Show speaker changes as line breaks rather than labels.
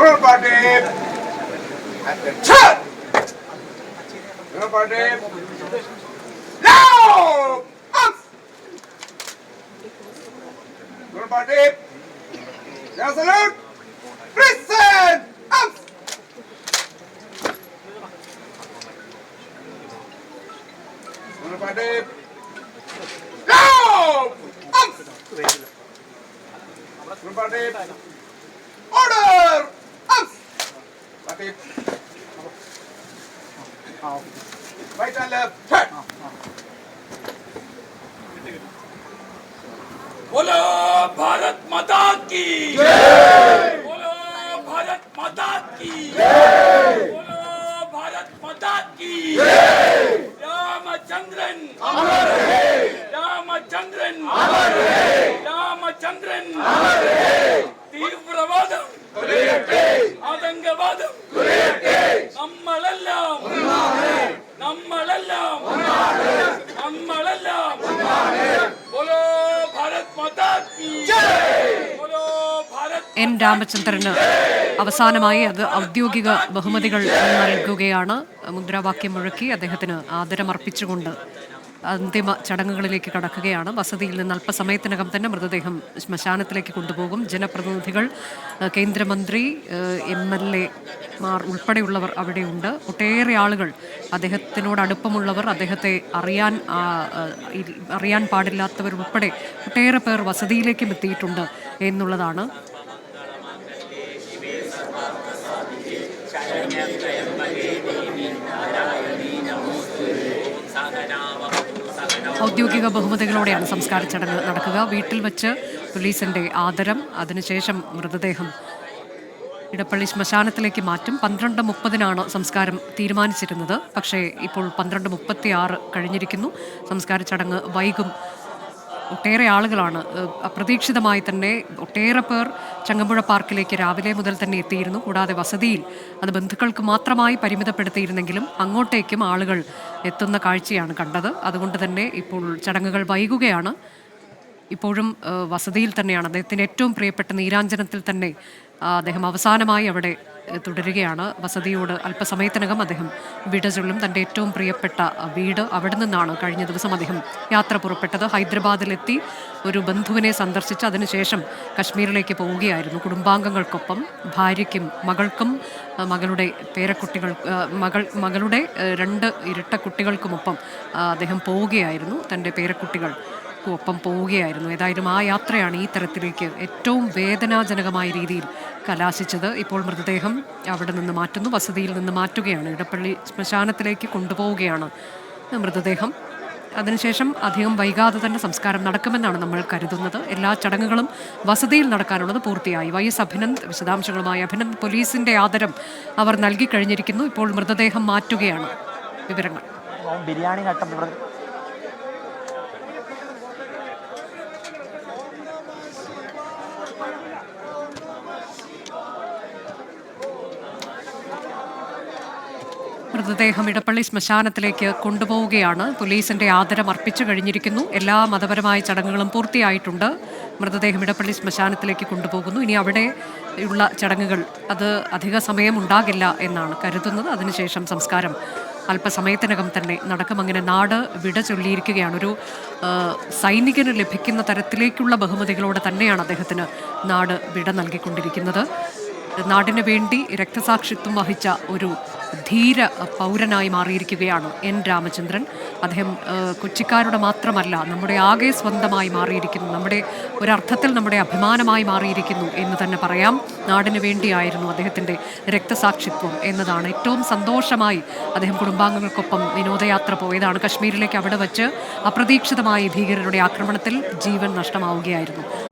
Robadib. At the top. Robadib. Now! Up! Robadib. Now salute. Listen! Up! Robadib. Now! Order!
बोलो भारत माता की। जय।
N രാമചന്ദ്രന് അവസാനമായി അത് ഔദ്യോഗിക ബഹുമതികൾ നൽകുകയാണ്. മുദ്രാവാക്യം മുഴക്കി അദ്ദേഹത്തിന് ആദരമർപ്പിച്ചുകൊണ്ട് അന്തിമ ചടങ്ങുകളിലേക്ക് കടക്കുകയാണ്. വസതിയിൽ നിന്ന് അല്പസമയത്തിനകം തന്നെ മൃതദേഹം ശ്മശാനത്തിലേക്ക് കൊണ്ടുപോകും. ജനപ്രതിനിധികൾ കേന്ദ്രമന്ത്രി എം എൽ എ മാർ ഉൾപ്പെടെയുള്ളവർ അവിടെയുണ്ട്. ഒട്ടേറെ ആളുകൾ അദ്ദേഹത്തിനോട് അടുപ്പമുള്ളവർ അദ്ദേഹത്തെ അറിയാൻ അറിയാൻ പാടില്ലാത്തവരുൾപ്പെടെ ഒട്ടേറെ പേർ വസതിയിലേക്കും എത്തിയിട്ടുണ്ട് എന്നുള്ളതാണ് ഔദ്യോഗിക ബഹുമതികളോടെയാണ് സംസ്കാര ചടങ്ങ് നടക്കുക. വീട്ടിൽ വച്ച് പോലീസിന്റെ ആദരം അതിനുശേഷം മൃതദേഹം ഇടപ്പള്ളി ശ്മശാനത്തിലേക്ക് മാറ്റും. പന്ത്രണ്ട് മുപ്പതിനാണ് സംസ്കാരം തീരുമാനിച്ചിരുന്നത്. പക്ഷേ ഇപ്പോൾ പന്ത്രണ്ട് മുപ്പത്തി ആറ് കഴിഞ്ഞിരിക്കുന്നു. സംസ്കാര ചടങ്ങ് വൈകും ഒട്ടേറെ ആളുകളാണ് അപ്രതീക്ഷിതമായി തന്നെ ഒട്ടേറെ പേർ ചങ്ങമ്പുഴ പാർക്കിലേക്ക് രാവിലെ മുതൽ തന്നെ എത്തിയിരുന്നു. കൂടാതെ വസതിയിൽ അത് ബന്ധുക്കൾക്ക് മാത്രമായി പരിമിതപ്പെടുത്തിയിരുന്നെങ്കിലും അങ്ങോട്ടേക്കും ആളുകൾ എത്തുന്ന കാഴ്ചയാണ് കണ്ടത്. അതുകൊണ്ട് തന്നെ ഇപ്പോൾ ചടങ്ങുകൾ വൈകുകയാണ്. ഇപ്പോഴും വസതിയിൽ തന്നെയാണ് അദ്ദേഹത്തിന് ഏറ്റവും പ്രിയപ്പെട്ട നീരാഞ്ജനത്തിൽ തന്നെ അദ്ദേഹം അവസാനമായി അവിടെ തുടരുകയാണ്. വസതിയോട് അല്പസമയത്തിനകം അദ്ദേഹം വിട ചൊല്ലും തന്റെ ഏറ്റവും പ്രിയപ്പെട്ട വീട് അവിടെ നിന്നാണ് കഴിഞ്ഞ ദിവസം അദ്ദേഹം യാത്ര പുറപ്പെട്ടത്. ഹൈദരാബാദിലെത്തി ഒരു ബന്ധുവിനെ സന്ദർശിച്ച് അതിനുശേഷം കശ്മീരിലേക്ക് പോവുകയായിരുന്നു. കുടുംബാംഗങ്ങൾക്കൊപ്പം ഭാര്യയ്ക്കും മകൾക്കും മകളുടെ പേരക്കുട്ടികൾ മകൾ മകളുടെ രണ്ട് ഇരട്ട കുട്ടികൾക്കുമൊപ്പം അദ്ദേഹം പോവുകയായിരുന്നു. തന്റെ പേരക്കുട്ടികൾ ഒപ്പം പോവുകയായിരുന്നു. ഏതായാലും ആ യാത്രയാണ് ഈ തരത്തിലേക്ക് ഏറ്റവും വേദനാജനകമായ രീതിയിൽ കലാശിച്ചത് ഇപ്പോൾ മൃതദേഹം അവിടെ നിന്ന് മാറ്റുന്നു വസതിയിൽ നിന്ന് മാറ്റുകയാണ് ഇടപ്പള്ളി ശ്മശാനത്തിലേക്ക് കൊണ്ടുപോവുകയാണ് മൃതദേഹം. അതിനുശേഷം അധികം വൈകാതെ തന്നെ സംസ്കാരം നടക്കുമെന്നാണ് നമ്മൾ കരുതുന്നത്. എല്ലാ ചടങ്ങുകളും വസതിയിൽ നടക്കാനുള്ളത് പൂർത്തിയായി. വൈ എസ് അഭിനന്ദ് വിശദാംശങ്ങളുമായി അഭിനന്ദ് പോലീസിന്റെ ആദരം അവർ നൽകി കഴിഞ്ഞിരിക്കുന്നു. ഇപ്പോൾ മൃതദേഹം മാറ്റുകയാണ് വിവരങ്ങൾ.
ബിരിയാണി
മൃതദേഹം ഇടപ്പള്ളി ശ്മശാനത്തിലേക്ക് കൊണ്ടുപോവുകയാണ്. പോലീസിന്റെ ആദരം അർപ്പിച്ചു കഴിഞ്ഞിരിക്കുന്നു. എല്ലാ മതപരമായ ചടങ്ങുകളും പൂർത്തിയായിട്ടുണ്ട്. മൃതദേഹം ഇടപ്പള്ളി ശ്മശാനത്തിലേക്ക് കൊണ്ടുപോകുന്നു. ഇനി അവിടെ ഉള്ള ചടങ്ങുകൾ അത് അധിക സമയം ഉണ്ടാകില്ല എന്നാണ് കരുതുന്നത്. അതിനുശേഷം സംസ്കാരം അല്പസമയത്തിനകം തന്നെ നടക്കും. അങ്ങനെ നാട് വിട ചൊല്ലിയിരിക്കുകയാണ്. ഒരു സൈനികന് ലഭിക്കുന്ന തരത്തിലേക്കുള്ള ബഹുമതികളോടെ തന്നെയാണ് അദ്ദേഹത്തിന് നാട് വിട നൽകിക്കൊണ്ടിരിക്കുന്നത്. നാടിന് വേണ്ടി രക്തസാക്ഷിത്വം വഹിച്ച ഒരു ധീര പൗരനായി മാറിയിരിക്കുകയാണ് എൻ രാമചന്ദ്രൻ. അദ്ദേഹം കൊച്ചിക്കാരുടെ മാത്രമല്ല നമ്മുടെ ആകെ സ്വന്തമായി മാറിയിരിക്കുന്നു നമ്മുടെ ഒരർത്ഥത്തിൽ നമ്മുടെ അഭിമാനമായി മാറിയിരിക്കുന്നു എന്ന് തന്നെ പറയാം. നാടിന് വേണ്ടിയായിരുന്നു അദ്ദേഹത്തിന്റെ രക്തസാക്ഷിത്വം എന്നതാണ് ഏറ്റവും സന്തോഷമായി അദ്ദേഹം കുടുംബാംഗങ്ങൾക്കൊപ്പം വിനോദയാത്ര പോയതാണ്. കശ്മീരിലേക്ക് അവിടെ വച്ച് അപ്രതീക്ഷിതമായി ഭീകരരുടെ ആക്രമണത്തിൽ ജീവൻ നഷ്ടമാവുകയായിരുന്നു.